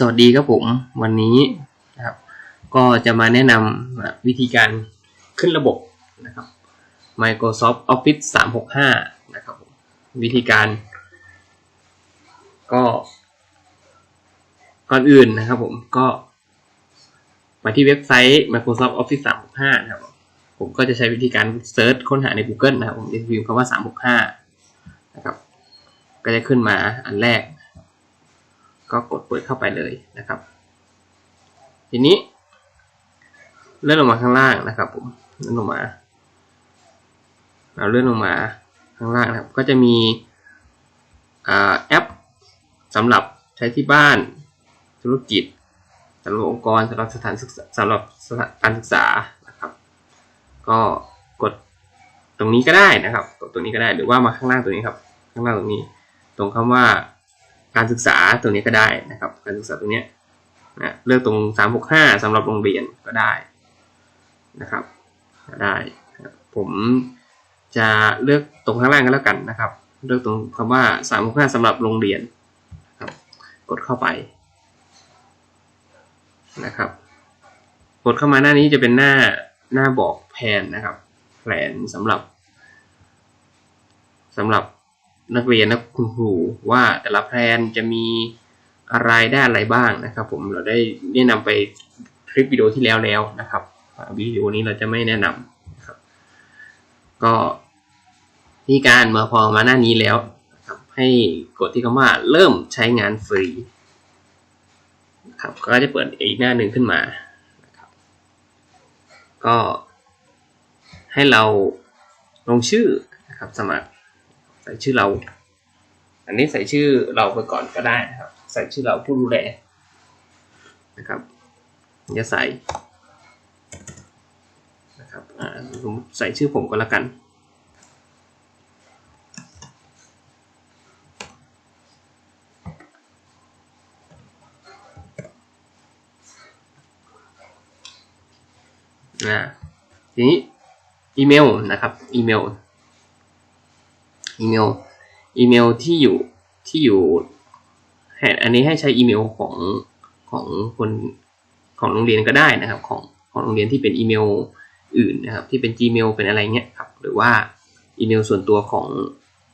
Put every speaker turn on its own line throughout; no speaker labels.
สวัสดีครับผมวันนี้นะครับ ก็จะมาแนะนำวิธีการขึ้นระบบนะครับ Microsoft Office 365 นะครับผมวิธีการ ก็ก่อนอื่นนะครับผมก็ มาที่เว็บไซต์ Microsoft Office 365 นะครับ ผมก็จะใช้วิธีการเซิร์ชค้นหาใน Google นะครับผมจะพิมพ์คำว่า 365 นะครับ ก็จะขึ้นมาอันแรก ก็กดเปิดเข้าไปเลยนะครับ ทีนี้เลื่อนลงมาข้างล่างนะครับผมเลื่อนลงมาเราเลื่อนลงมาข้างล่างนะครับ ก็จะมีแอปสำหรับใช้ที่บ้านธุรกิจสำหรับองค์กรสำหรับสถานศึกษาสำหรับสถานการศึกษานะครับ ก็กดตรงนี้ก็ได้นะครับ กดตรงนี้ก็ได้หรือว่ามาข้างล่างตรงนี้ครับ ข้างล่างตรงนี้ ตรงคำว่า การศึกษาตรงนี้ก็ได้นะครับ การศึกษาตรงนี้นะเลือกตรง 365สำหรับโรงเรียนก็ได้นะครับได้ผมจะเลือกตรงข้างล่างก็แล้วกันนะครับ เลือกตรงคำว่า 365สำหรับโรงเรียนครับกดเข้าไปนะครับกดเข้ามาหน้านี้จะเป็นหน้าหน้าบอกแผนนะครับแผนสำหรับสำหรับ นักเรียนนักคุณครูว่าแต่ละแพลนจะมีอะไรได้อะไรบ้างนะครับ ผมเราได้แนะนำไปคลิปวิดีโอที่แล้วแล้วนะครับวิดีโอนี้เราจะไม่แนะนำนะครับ ก็ที่การมาพอมาหน้านี้แล้วครับให้กดที่คำว่าเริ่มใช้งานฟรีครับก็จะเปิดอีกหน้าหนึ่งขึ้นมานะครับก็ให้เราลงชื่อนะครับสมัคร ส่ชื่อเรา อันนี้ใส่ชื่อเราไปก่อนก็ได้นะครับ ใส่ชื่อเราผู้ดูแลนะครับจะใส่นะครับอ่าผมใส่ชื่อผมก็แล้วกันนะทีนี้อีเมลนะครับอีเมล อีเมลอีเมลที่อยู่ที่อยู่อันนี้ให้ใช้อีเมลของของคนของโรงเรียนก็ได้นะครับ ของของโรงเรียนที่เป็นอีเมลอื่นนะครับ ที่เป็น Gmail เป็นอะไรเงี้ยครับ หรือว่าอีเมลส่วนตัวของ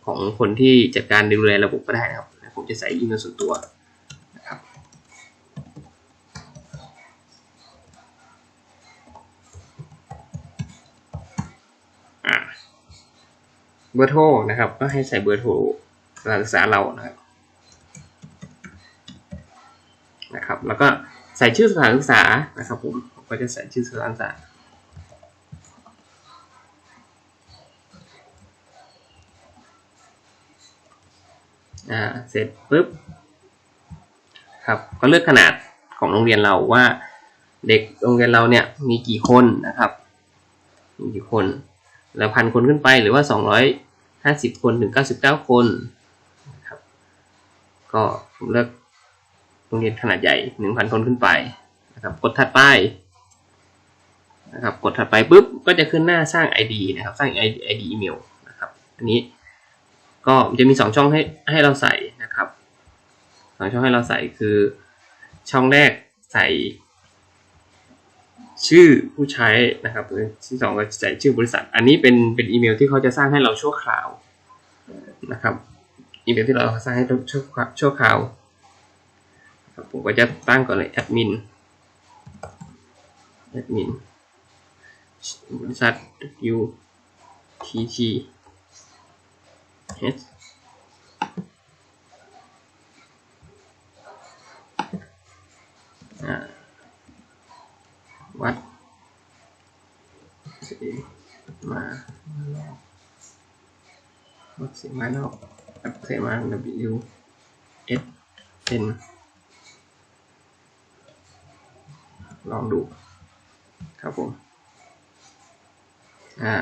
ของคนที่จัดการดูแลระบบก็ได้นะครับ ผมจะใส่อีเมลส่วนตัวนะครับ อ่า เบอร์โทรนะครับ ก็ให้ใส่เบอร์โทรสถานศึกษาเรานะครับนะครับ แล้วก็ใส่ชื่อสถานศึกษานะครับผมก็จะใส่ชื่อสถานศึกษาอ่าเสร็จปุ๊บครับก็เลือกขนาดของโรงเรียนเราว่า เด็กโรงเรียนเราเนี่ยมีกี่คนนะครับมีกี่คน ล้วพันคนขึ้นไปหรือว่าสองร้อยห้าสิบคนถึงเก้าสิบเก้าคนนะครับก็ผมเลือกโรงเรียนขนาดใหญ่หนึ่งพันคนขึ้นไปนะครับกดถัดไปนะครับกดถัดไปปุ๊บก็จะขึ้นหน้าสร้าง ID นะครับสร้าง ID, ID อีเมลนะครับอันนี้ก็จะมีสองช่องให้ให้เราใส่นะครับสองช่องให้เราใส่คือช่องแรกใส่ ชื่อผู้ใช้นะครับที่สองก็ใส่ชื่อบริษัท อันนี้เป็นเป็นอีเมลที่เขาจะสร้างให้เราชั่วคราวนะครับอีเมลที่เราสร้างให้ชั่วชั่วคราวผมก็จะตั้งก่อนเลยแอดมินแอดมินบริษัท W T T H อ่าวัดเส มาวัดเสมานอกวัดเสมา W S N ลองดูครับผม อ่า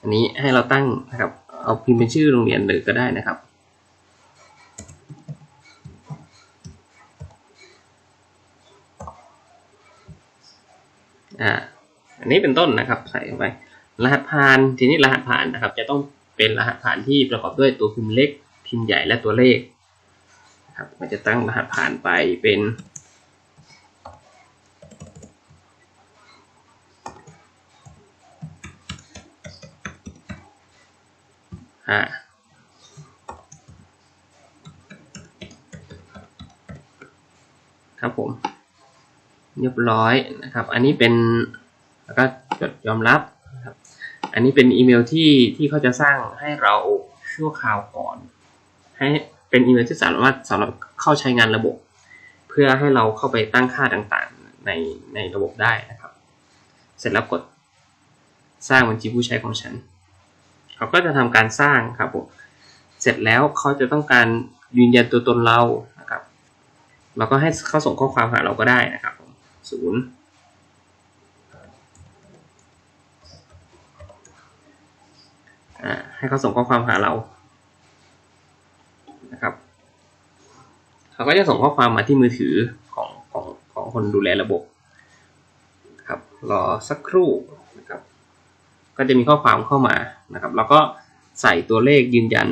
อันนี้ให้เราตั้งนะครับ เอาพิมพ์เป็นชื่อโรงเรียนเลยก็ได้นะครับ อ่า อั นี้เป็นต้นนะครับ ใส่ไปรหัสผ่านทีนี้รหัสผ่านนะครับ จะต้องเป็นรหัสผ่านที่ประกอบด้วยตัวพิมพ์เล็ก พิมพ์ใหญ่และตัวเลขครับมันจะตั้งรหัสผ่านไปเป็น อ่าครับผม เรียบร้อยนะครับ อันนี้เป็น แล้วก็จดยอมรับนะครับอันนี้เป็นอีเมลที่ที่เขาจะสร้างให้เราชั่วคราวก่อน ให้เป็นอีเมลที่สามารถสำหรับเข้าใช้งานระบบ เพื่อให้เราเข้าไปตั้งค่าต่างๆในในระบบได้นะครับ เสร็จแล้วกดสร้างบัญชีผู้ใช้ของฉัน เขาก็จะทำการสร้างครับผมเสร็จแล้วเขาจะต้องการยืนยันตัวตนเรานะครับ เราก็ให้เขาส่งข้อความหาเราก็ได้นะครับศูนย์อ่า ให้เขาส่งข้อความหาเรานะครับเขาก็จะส่งข้อความมาที่มือถือของของของคนดูแลระบบครับรอสักครู่นะครับ ก็จะมีข้อความเข้ามานะครับ แล้วก็ใส่ตัวเลขยืนยัน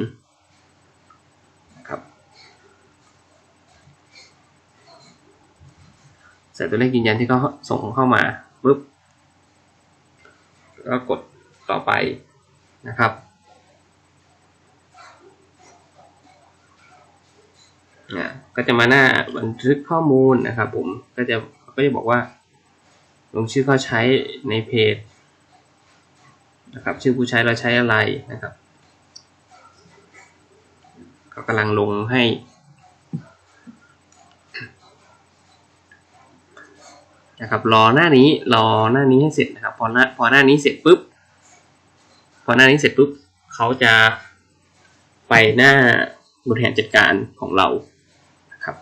นะครับ ใส่ตัวเลขยืนยันที่เขาส่งเข้ามาปุ๊บก็กดต่อไปนะครับ อ่าก็จะมาหน้าบันทึกข้อมูลนะครับผมก็จะก็จะบอกว่า ลงชื่อเขาใช้ในเพจนะครับชื่อผู้ใช้เราใช้อะไรนะครับก็กำลังลงให้ นะครับรอหน้านี้รอหน้านี้ให้เสร็จนะครับพอหน้าพอหน้านี้เสร็จปุ๊บพอหน้านี้เสร็จปุ๊บเขาจะไปหน้าบริหารจัดการของเรานะครับ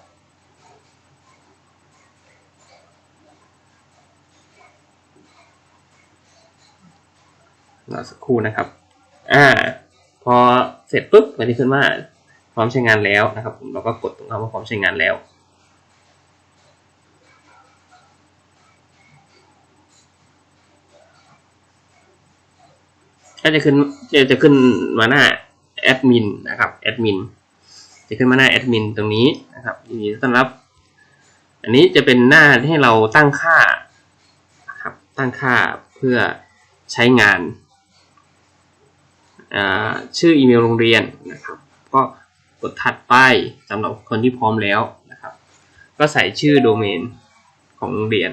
รอสักครู่นะครับ อ่า พอเสร็จปุ๊บมันจะขึ้นว่าพร้อมใช้งานแล้วนะครับผมเราก็กดตรงคำว่าพร้อมใช้งานแล้วก็จะขึ้นจะจะขึ้นมาหน้าแอดมินนะครับแอดมินจะขึ้นมาหน้าแอดมินตรงนี้นะครับยินดีต้อนรับ อันนี้จะเป็นหน้าที่ให้เราตั้งค่านะครับตั้งค่าเพื่อใช้งาน ชื่ออีเมลโรงเรียนนะครับ ก็กดถัดไปสำหรับคนที่พร้อมแล้วนะครับ ก็ใส่ชื่อโดเมนของโรงเรียน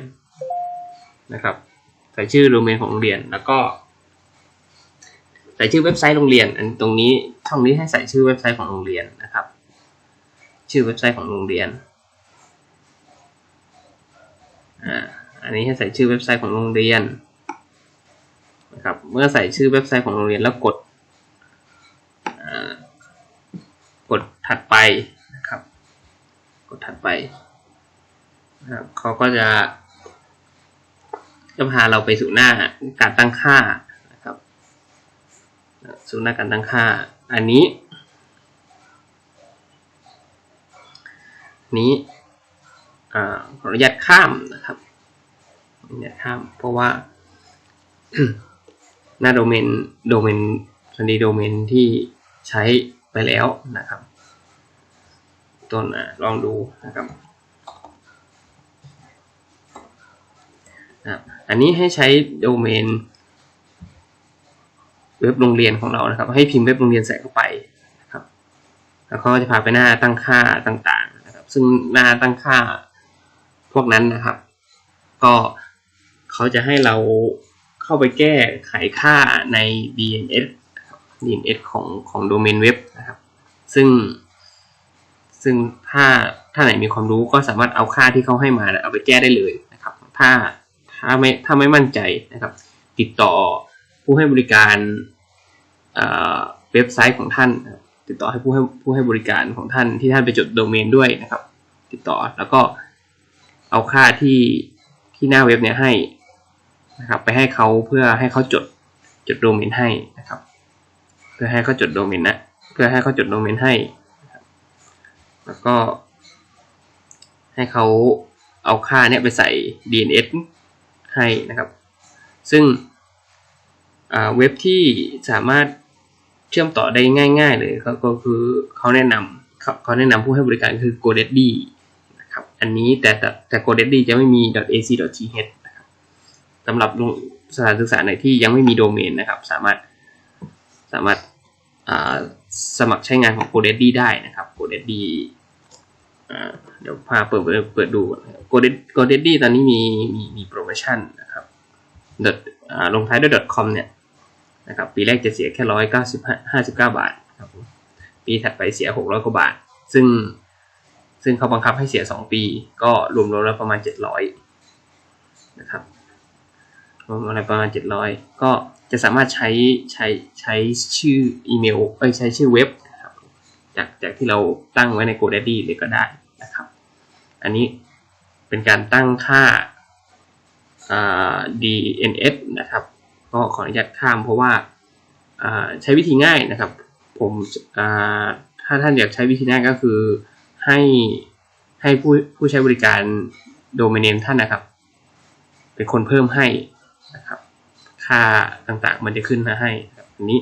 นะครับ ใส่ชื่อโดเมนของโรงเรียนแล้วก็ใส่ชื่อเว็บไซต์โรงเรียน อันตรงนี้ช่องนี้ให้ใส่ชื่อเว็บไซต์ของโรงเรียนนะครับ ชื่อเว็บไซต์ของโรงเรียนอ่าอันนี้ให้ใส่ชื่อเว็บไซต์ของโรงเรียนนะครับ เมื่อใส่ชื่อเว็บไซต์ของโรงเรียนแล้วกดอ่ากด ถัดไปนะครับ กดถัดไปนะครับเขาก็จะจะพาเราไปสู่หน้าการตั้งค่านะครับ สู่หน้าการตั้งค่า อันนี้ นี้อ่าขออนุญาตข้ามนะครับออนุญาตข้าม เพราะว่า หน้าโดเมน โดเมนสันดีโดเมนที่ใช้ไปแล้วนะครับ ต้นอะลองดูนะครับอันนี้ให้ใช้โดเมนเว็บโรงเรียนของเรานะครับ ให้พิมพ์เว็บโรงเรียนใส่เข้าไปนะครับ แล้วเขาก็จะพาไปหน้าตั้งค่าต่างๆนะครับ ซึ่งหน้าตั้งค่าพวกนั้นนะครับ ก็เขาจะให้เราเข้าไปแก้ไขค่าใน DNS DNS ของของโดเมนเว็บนะครับ ซึ่ง ซึ่งถ้าถ้าไหนมีความรู้ก็สามารถเอาค่าที่เขาให้มาเนี่ยเอาไปแก้ได้เลยนะครับ ถ้าถ้าไม่ถ้าไม่มั่นใจนะครับ ติดต่อผู้ให้บริการเอ่อเว็บไซต์ของท่าน ติดต่อให้ผู้ให้ผู้ให้บริการของท่านที่ท่านไปจดโดเมนด้วยนะครับ ติดต่อแล้วก็เอาค่าที่ที่หน้าเว็บเนี่ยให้นะครับไปให้เขาเพื่อให้เขาจดจดโดเมนให้นะครับ เพื่อให้เขาจดโดเมนนะเพื่อให้เขาจดโดเมนให้ แล้วก็ ให้เขาเอาค่าเนี่ยไปใส่ DNS ให้นะครับ ซึ่งเว็บที่สามารถเชื่อมต่อได้ง่าย ๆ เลยก็ก็คือเขาแนะนเขาเขาแนะนำผู้ให้บริการคือ GoDaddy นะครับ อันนี้แต่แต่แต่ GoDaddy จะไม่มี .ac.th นะครับสำหรับสถานศึกษาไหนที่ยังไม่มีโดเมนนะครับ สามารถสามารถสมัครใช้งานของ GoDaddy ได้นะครับ GoDaddy เดี๋ยวพาเปิดเปิดเปิดดูนะครับ Godaddy GoDaddy ตอนนี้มีมีมีโปรโมชั่นนะครับ dot อ่าลงท้ายด้วย .com เนี่ยนะครับปีแรกจะเสียแค่ร้อยเก้าสิบห้าสิบเก้าบาทครับปีถัดไปเสียหกร้อยกว่าบาท ซึ่งซึ่งเขาบังคับให้เสียสองปี ก็รวมๆแล้วประมาณเจ็ดร้อยนะครับรวมอะไรประมาณเจ็ดร้อยก็จะสามารถใช้ใช้ใช้ชื่ออีเมลเอ้ยใช้ชื่อเว็บ จากจากที่เราตั้งไว้ใน GoDaddy เลยก็ได้นะครับ อันนี้เป็นการตั้งค่าา DNS นะครับ ก็ขออนุญาตข้ามเพราะว่าาใช้วิธีง่ายนะครับ ผมถ้าท่านอยากใช้วิธีง่ายก็คือให้ให้ผู้ผู้ใช้บริการโดเมนเนมท่านนะครับ เป็นคนเพิ่มให้นะครับ ค่าต่างๆมันจะขึ้นมาให้อันนี้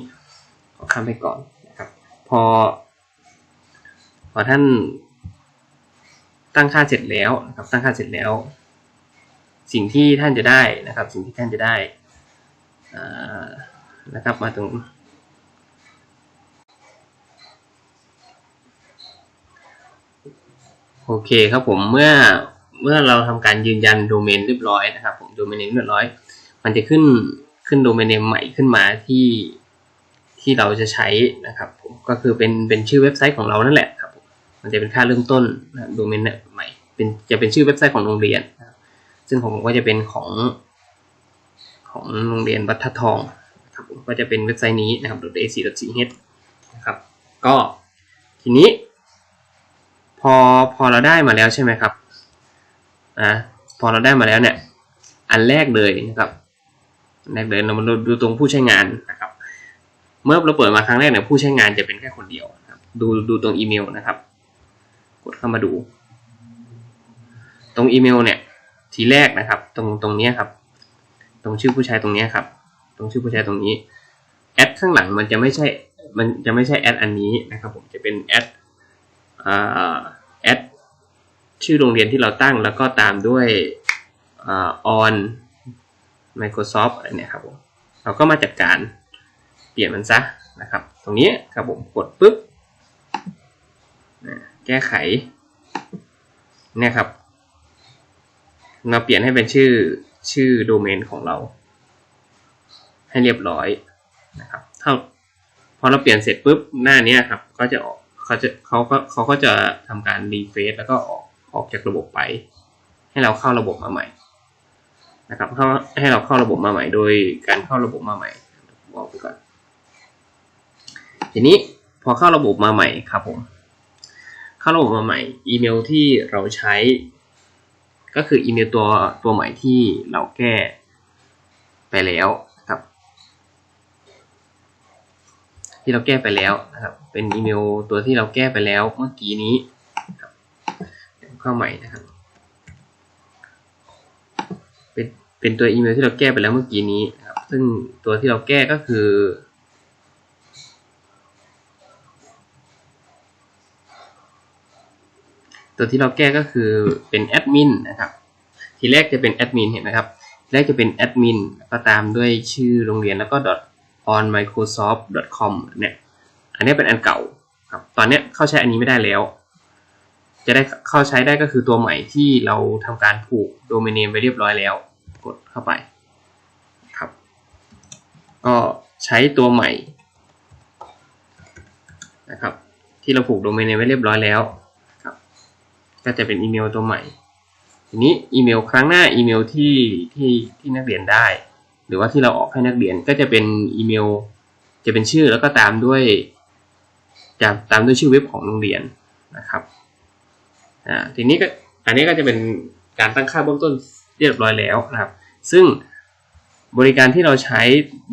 ขอข้ามไปก่อนนะครับ พอ อท่านตั้งค่าเสร็จแล้วนะครับตั้งค่าเสร็จแล้ว สิ่งที่ท่านจะได้นะครับ สิ่งที่ท่านจะได้นะครับมาตรงโอเคครับผมเมื่อเมื่อเราทำการยืนยันโดเมนเรียบร้อยนะครับผมโดเมนเนมเรียบร้อย มันจะขึ้นขึ้นโดเมนเนมใหม่ขึ้นมาที่ที่เราจะใช้นะครับผมก็คือเป็นเป็นชื่อเว็บไซต์ของเรานั่นแหละ มันจะเป็นค่าเริ่มต้นนะโดเมนใหม่เป็นจะเป็นชื่อเว็บไซต์ของโรงเรียนนะครับซึ่งของผมก็จะเป็นของของโรงเรียนวัดทัดทองนะครับก็จะเป็นเว็บไซต์นี้นะครับ .ac.ch นะครับ ก็ทีนี้ พอพอเราได้มาแล้วใช่ไหมครับอะพอเราได้มาแล้วเนี่ย อันแรกเลยนะครับอันแรกเลยเรามาดูตรงผู้ใช้งานนะครับ เมื่อเราเปิดมาครั้งแรกเนี่ยผู้ใช้งานจะเป็นแค่คนเดียวนะครับดูดูตรงอีเมลนะครับ ดเข้ามาดู ตรงอีเมลเนี่ยทีแรกนะครับ ตรงตรงนี้ครับ ตรงชื่อผู้ใช้ตรงนี้ครับ ตรงชื่อผู้ใช้ตรงนี้แอดข้างหลังมันจะไม่ใช่มันจะไม่ใช่แอดอันนี้นะครับ ผมจะเป็นแอดแอดชื่อโรงเรียนที่เราตั้งแล้วก็ตามด้วยอ on Microsoft อันเนี้ยครับผมเราก็มาจัดการเปลี่ยนมันซะนะครับ ตรงนี้ครับผมกดปุ๊บ แก้ไขเนี่ยครับเราเปลี่ยนให้เป็นชื่อชื่อโดเมนของเรา ให้เรียบร้อยนะครับเท่าพอเราเปลี่ยนเสร็จปุ๊บหน้านี้ครับ ก็จะออกเขาจะเขาก็เขาก็จะทำการรีเฟรชแล้วก็ออกออกจากระบบไป ให้เราเข้าระบบมาใหม่นะครับเข้าให้เราเข้าระบบมาใหม่ โดยการเข้าระบบมาใหม่บอกไปก่อน ทีนี้พอเข้าระบบมาใหม่ครับผม เข้าระบบมาใหม่ อีเมลที่เราใช้ ก็คืออีเมลตัวตัวใหม่ที่เราแก้ไปแล้วครับ ที่เราแก้ไปแล้วนะครับ เป็นอีเมลตัวที่เราแก้ไปแล้วเมื่อกี้นี้ครับเข้าใหม่นะครับ เป็นเป็นตัวอีเมลที่เราแก้ไปแล้วเมื่อกี้นี้นะครับ ซึ่งตัวที่เราแก้ก็คือ ตัวที่เราแก้ก็คือเป็นแอดมินนะครับ ทีแรกจะเป็นแอดมินเห็นไหมครับ แรกจะเป็นแอดมินก็ตามด้วยชื่อโรงเรียนแล้วก็ on microsoft com เนี่ย อันนี้เป็นอันเก่าครับ ตอนนี้เข้าใช้อันนี้ไม่ได้แล้ว จะได้เข้าใช้ได้ก็คือตัวใหม่ที่เราทำการผูกโดเมนเนมไปเรียบร้อยแล้ว กดเข้าไปครับ ก็ใช้ตัวใหม่นะครับ ที่เราผูกโดเมนเนมไว้เรียบร้อยแล้ว ก็จะเป็นอีเมลตัวใหม่ ทีนี้อีเมลครั้งหน้าอีเมลที่ที่ที่นักเรียนได้ หรือว่าที่เราออกให้นักเรียนก็จะเป็นอีเมล จะเป็นชื่อแล้วก็ตามด้วยจะตามด้วยชื่อเว็บของโรงเรียนนะครับอ่าทีนี้ก็อันนี้ก็จะเป็นการตั้งค่าเบื้องต้นเรียบร้อยแล้วนะครับ ซึ่งบริการที่เราใช้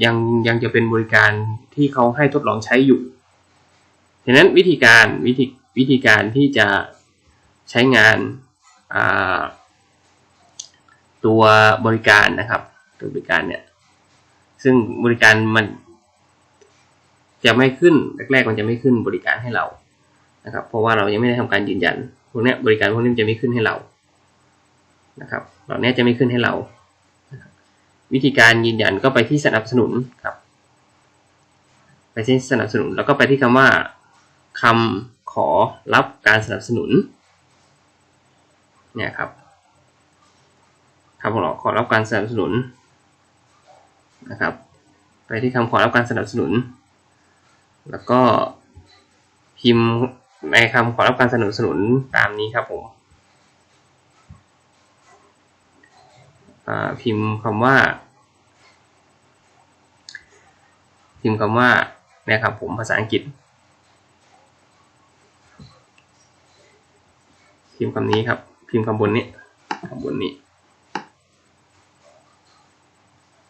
ยังยังจะเป็นบริการที่เขาให้ทดลองใช้อยู่ฉะนั้นวิธีการวิธีวิธีการที่จะ ใช้งานาตัวบริการนะครับ ตัวบริการเนี่ย ซึ่งบริการมัน จะไม่ขึ้นแรกๆมันจะไม่ขึ้นบริการให้เรานะครับ เพราะว่าเรายังไม่ได้ทำการยืนยันพวกนี้บริการพวกนี้จะไม่ขึ้นให้เรานะครับเหล่านี้จะไม่ขึ้นให้เรานะรวิธีการยืนยันก็ไปที่สนับสนุนครับ ไปที่สนับสนุนแล้วก็ไปที่คำว่าคำขอรับการสนับสนุน เนี่ยครับคำขอขอรับการสนับสนุนนะครับ ไปที่คำขอรับการสนับสนุน แล้วก็พิมพ์ในคำขอรับการสนับสนุนตามนี้ครับผมพิมพ์คำว่า พิมพ์คำว่าเนี่ยครับผมภาษาอังกฤษ พิมพ์คำนี้ครับ พิมพ์คำบนนี้คำบนนี้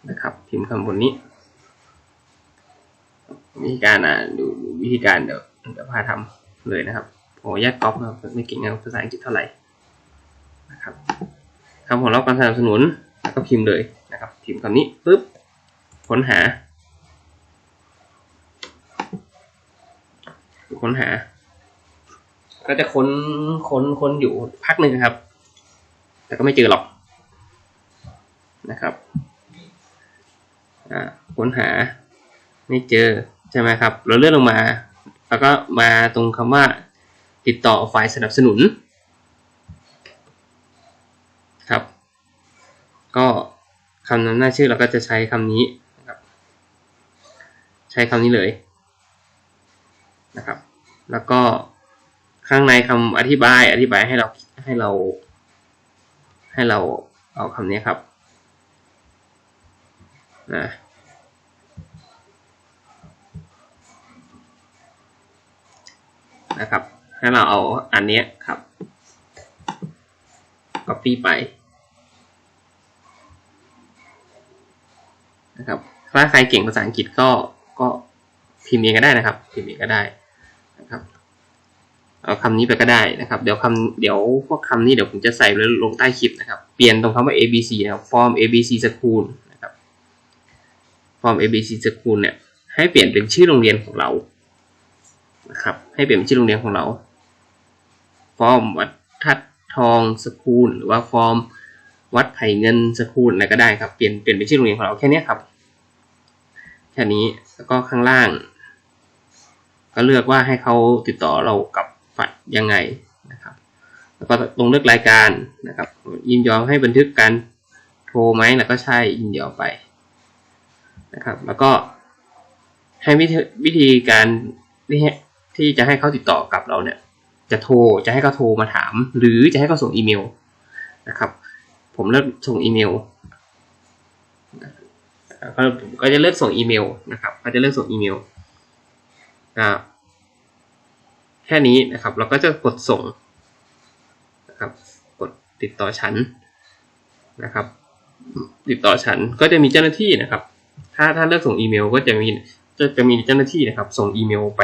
นะครับ พิมพ์คำบนนี้ วิธีการอะดูวิธีการเดี๋ยวเดี๋ยวพาทำเลยนะครับผมแยกก๊อปนะครับไม่เก่งภาษาอังกฤษเท่าไหร่นะครับคำขอรับการสนับสนุนแล้วก็พิมพ์เลยนะครับ พิมพ์คำนี้ปุ๊บค้นหา ค้นหา ก็จะค้นค้นค้นอยู่พักหนึ่งครับ แต่ก็ไม่เจอหรอกนะครับอ่าค้นหาไม่เจอใช่ไหมครับ เราเลื่อนลงมา แล้วก็มาตรงคำว่าติดต่อฝ่ายสนับสนุนครับ ก็คำนำหน้าชื่อเราก็จะใช้คำนี้นะครับ ใช้คำนี้เลยนะครับ แล้วก็ ข้างในคำอธิบายอธิบายให้เราให้เรา ให้เราเอาคำนี้ครับนะนะครับ ให้เราเอาอันนี้ครับ copy ไปนะครับ ถ้าใครเก่งภาษาอังกฤษก็ก็พิมพ์เองก็ได้นะครับ พิมพ์เองก็ได้นะครับ เอาคำนี้ไปก็ได้นะครับ เดี๋ยวคำเดี๋ยวพวกคำนี้เดี๋ยวผมจะใส่ลงใต้คลิปนะครับ เปลี่ยนตรงคำว่า abc นะครับ form abc school นะครับ form abc school เนี่ย ให้เปลี่ยนเป็นชื่อโรงเรียนของเรา นะครับ ให้เปลี่ยนเป็นชื่อโรงเรียนของเราฟอร์มวัดทัดทองสกูลหรือว่าฟอร์มวัดไผ่เงินสกูลอะไรก็ได้ครับ เปลี่ยนเปลี่ยนเป็นชื่อโรงเรียนของเราแค่นี้ครับ แค่นี้ แล้วก็ข้างล่าง ก็เลือกว่าให้เขาติดต่อเรากับ ฝัดยังไงนะครับแล้วก็ตรงเลือกรายการนะครับ ยินยอมให้บันทึกการโทรไหมแล้วก็ใช่ยินยอมไปนะครับ แล้วก็ให้วิธีการที่จะให้เขาติดต่อกับเราเนี่ย จะโทรจะให้เขาโทรมาถาม หรือจะให้เขาส่งอีเมลนะครับ ผมเลือกส่งอีเมลก็ผมก็จะเลือกส่งอีเมลนะครับ ก็จะเลือกส่งอีเมลอ่า แค่นี้นะครับ เราก็จะกดส่งนะครับ กดติดต่อฉันนะครับ ติดต่อฉันก็จะมีเจ้าหน้าที่นะครับ ถ้าถ้าเลือกส่งอีเมลก็จะมีจะจะมีเจ้าหน้าที่นะครับ ส่งอีเมลไป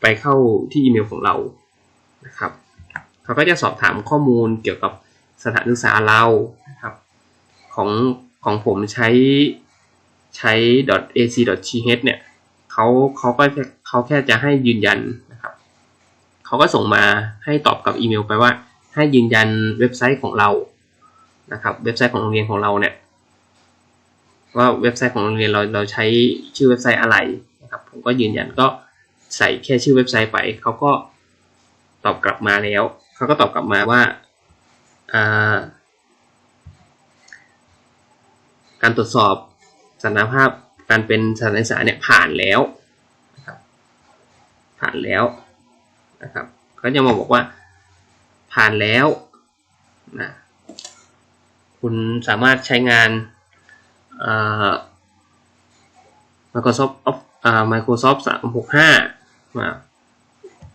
ไปเข้าที่อีเมลของเรานะครับเขาก็จะสอบถามข้อมูลเกี่ยวกับสถานศึกษาเรานะครับ ของของผมใช้ใช้ .ac.th เนี่ยเขาเขาก็เขาแค่จะให้ยืนยัน เขาก็ส่งมาให้ตอบกับอีเมลไปว่า ให้ยืนยันเว็บไซต์ของเรานะครับเว็บไซต์ของโรงเรียนของเราเนี่ยว่าเว็บไซต์ของโรงเรียนเราเราใช้ชื่อเว็บไซต์อะไรนะครับผมก็ยืนยันก็ใส่แค่ชื่อเว็บไซต์ไปเขาก็ตอบกลับมาแล้วเขาก็ตอบกลับมาว่าการตรวจสอบสถานภาพการเป็นสถานศึกษาเนี่ยผ่านแล้วผ่านแล้ว นะครับเขาจะมาบอกว่าผ่านแล้วนะคุณสามารถใช้งาน Microsoft อ่า Microsoft 365มา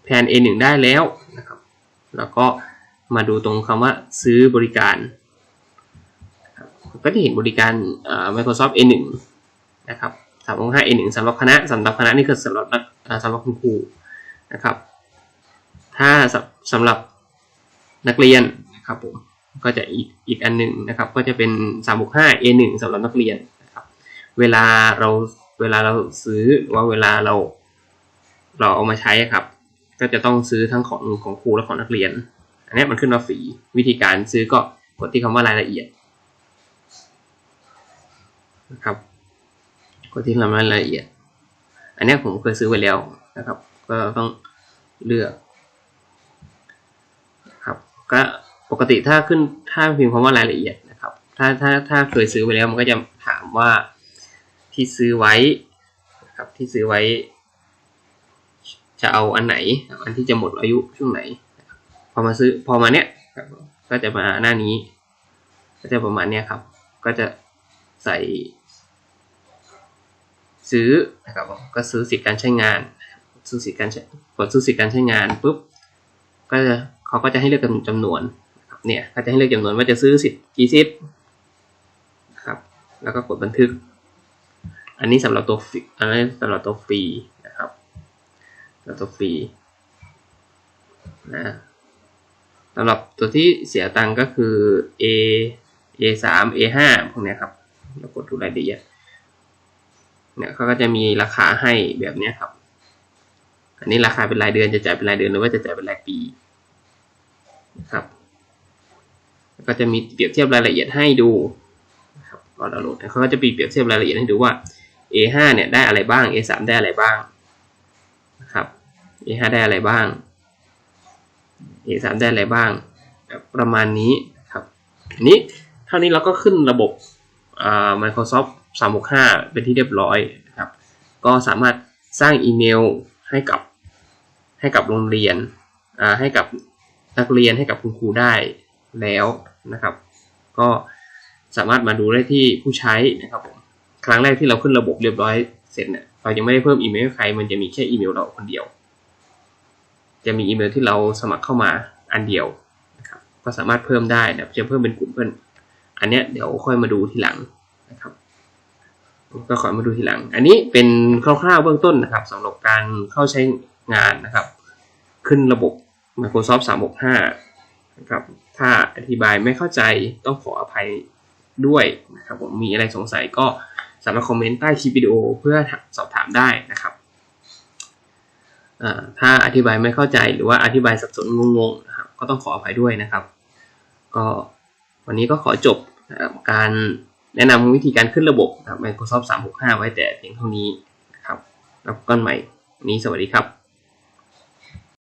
แทน A1 ได้แล้วนะครับ แล้วก็มาดูตรงคำว่าซื้อบริการ ก็จะเห็นบริการ Microsoft A1 นะครับ365 A1 สำหรับคณะสำหรับคณะนี่คือสำหรับสำหรับคุณครูนะครับ ถ้าสำหรับนักเรียนนะครับผมก็จะอีกอีกอันหนึ่งนะครับ ก็จะเป็น 365 A1 สำหรับนักเรียนนะครับ เวลาเราเวลาเราซื้อหรือว่าเวลาเราเราเอามาใช้ครับ ก็จะต้องซื้อทั้งของของครูและของนักเรียน อันนี้มันขึ้นมาฟรีวิธีการซื้อก็กดที่คำว่ารายละเอียดนะครับกดที่คำว่ารายละเอียด อันนี้ผมเคยซื้อไว้แล้วนะครับ ก็ต้องเลือก ก็ปกติถ้าขึ้นถ้าพิมพ์คำว่ารายละเอียดนะครับ ถ้าถ้าถ้าเคยซื้อไปแล้วมันก็จะถามว่าที่ซื้อไว้นะครับที่ซื้อไว้ จะเอาอันไหน อันที่จะหมดอายุช่วงไหน พอมาซื้อพอมาเนี้ยครับก็จะมาหน้านี้ ก็จะประมาณเนี้ยครับ ก็จะใส่ ซื้อนะครับก็ซื้อสิทธิการใช้งาน ซื้อสิทธิการใช้กดซื้อสิทธิการใช้งานปุ๊บก็จะ เขาก็จะให้เลือกจำนวนเนี่ยก็จะให้เลือกจำนวนว่าจะซื้อสิทธิ์กี่สิทธิ์นะครับ แล้วก็กดบันทึก อันนี้สำหรับตัวฟรีอันนี้สำหรับตัวฟรีนะครับสำหรับตัวฟรีนะสำหรับตัวที่เสียตังค์ก็คือ A A สาม A ห้าพวกนี้ครับเรากดดูรายละเอียดเนี่ยเขาก็จะมีราคาให้แบบนี้ครับ อันนี้ราคาเป็นรายเดือนจะจ่ายเป็นรายเดือนหรือว่าจะจ่ายเป็นรายปี นะครับ ก็จะมีเปรียบเทียบรายละเอียดให้ดูนะครับก่อนเราโหลดเขาก็จะมีเปรียบเทียบรายละเอียดให้ดูว่า A5 เนี่ยได้อะไรบ้าง A3 ได้อะไรบ้างนะครับ A5 ได้อะไรบ้าง A3 ได้อะไรบ้าง ประมาณนี้ครับอันนี้เท่านี้เราก็ขึ้นระบบ Microsoft 365 เป็นที่เรียบร้อยนะครับ ก็สามารถสร้างอีเมลให้กับให้กับโรงเรียนให้กับ นักเรียนให้กับคุณครูได้แล้วนะครับ ก็สามารถมาดูได้ที่ผู้ใช้นะครับผมครั้งแรกที่เราขึ้นระบบเรียบร้อยเสร็จเนี่ยเรายังไม่ได้เพิ่มอีเมลใคร มันจะมีแค่อีเมลเราคนเดียว จะมีอีเมลที่เราสมัครเข้ามาอันเดียวนะครับก็สามารถเพิ่มได้นะจะเพิ่มเป็นกลุ่มเพื่อนอันเนี้ยเดี๋ยวค่อยมาดูทีหลังนะครับก็ขอมาดูทีหลัง อันนี้เป็นคร่าวๆเบื้องต้นนะครับสำหรับการเข้าใช้งานนะครับ ขึ้นระบบ Microsoft 365นะครับถ้าอธิบายไม่เข้าใจต้องขออภัยด้วยนะครับผมมีอะไรสงสัยก็สามารถคอมเมนต์ใต้คลิปวิดีโอเพื่อสอบถามได้นะครับถ้าอธิบายไม่เข้าใจหรือว่าอธิบายสับสนงงๆนะครับก็ต้องขออภัยด้วยนะครับ ก็วันนี้ก็ขอจบนะบการแนะนำวิธีการขึ้นระบบนะ Microsoft 365 ไว้แต่เพียงเท่านี้นะครับแล้วกันใหม่วันนี้สวัสดีครับ